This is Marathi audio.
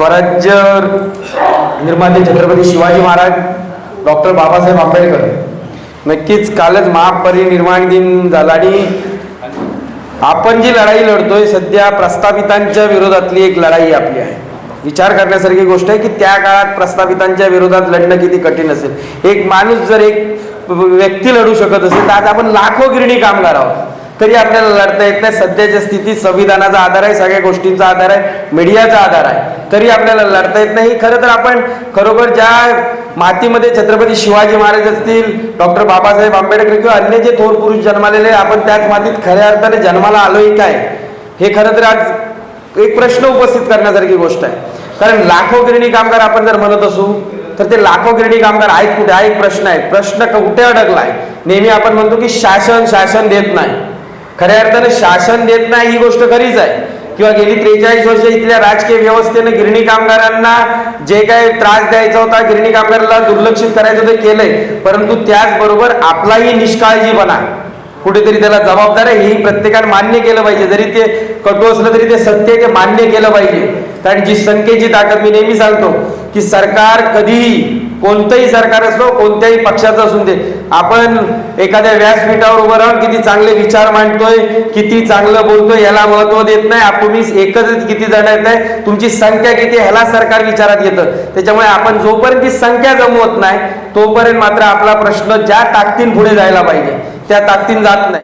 स्वराज्य निर्माते छत्रपती शिवाजी महाराज डॉक्टर बाबासाहेब आंबेडकर. नक्कीच कालच महापरिनिर्वाण दिन झाला आणि आपण जी लढाई लढतोय सध्या प्रस्थापितांच्या विरोधातली एक लढाई आपली आहे. विचार करण्यासारखी गोष्ट आहे की त्या काळात प्रस्थापितांच्या विरोधात लढणं किती कठीण असेल. एक माणूस जर एक व्यक्ती लढू शकत असेल तर आज आपण लाखो गिरणी कामगार आहोत. तरी आपल्याला लढता येत नाही. सध्याच्या स्थितीत संविधानाचा आधार आहे सगळ्या गोष्टींचा आधार आहे मीडियाचा आधार आहे. तरी आपल्याला लढता येत नाही. खरं तर आपण खरोखर ज्या मातीमध्ये छत्रपती शिवाजी महाराज असतील डॉक्टर बाबासाहेब आंबेडकर किंवा अन्य जे थोर पुरुष जन्मालेले आपण त्याच मातीत खऱ्या अर्थाने जन्माला आलोय काय? हे खरं तर आज एक प्रश्न उपस्थित करण्यासारखी गोष्ट आहे. कारण लाखो गिरणी कामगार आपण जर म्हणत असू तर ते लाखो गिरणी कामगार आहेत कुठे? हा एक प्रश्न आहे. प्रश्न कुठे अडकला आहे नेहमी आपण म्हणतो की शासन शासन देत नाही. खऱ्या अर्थानं शासन देत नाही ही गोष्ट खरीच आहे. किंवा गेली त्रेचाळीस वर्ष इथल्या राजकीय व्यवस्थेनं गिरणी कामगारांना जे काही त्रास द्यायचा होता गिरणी कामगाराला दुर्लक्षित करायचं ते केलंय. परंतु त्याचबरोबर आपलाही निष्काळजीपणा. कुठेतरी त्याला जबाबदार आहे हे प्रत्येकाने मान्य केलं पाहिजे. जरी ते कटू असलं तरी ते सत्य ते मान्य केलं पाहिजे. कारण जी संख्येची ताकद मी नेहमी सांगतो की सरकार कधीही कोणतंही सरकार असलो कोणत्याही पक्षाचं असून दे. आपण एखाद्या व्यासपीठावर उभं राहून किती चांगले विचार मांडतोय किती चांगलं बोलतोय याला महत्त्व देत नाही. तुम्ही एकच किती जण येत नाही तुमची संख्या किती आहे ह्याला सरकार विचारात घेतं. त्याच्यामुळे आपण जोपर्यंत ती संख्या जमवत नाही तोपर्यंत मात्र आपला प्रश्न ज्या ताकदीन पुढे जायला पाहिजे. त्या ताकदीन जात नाही.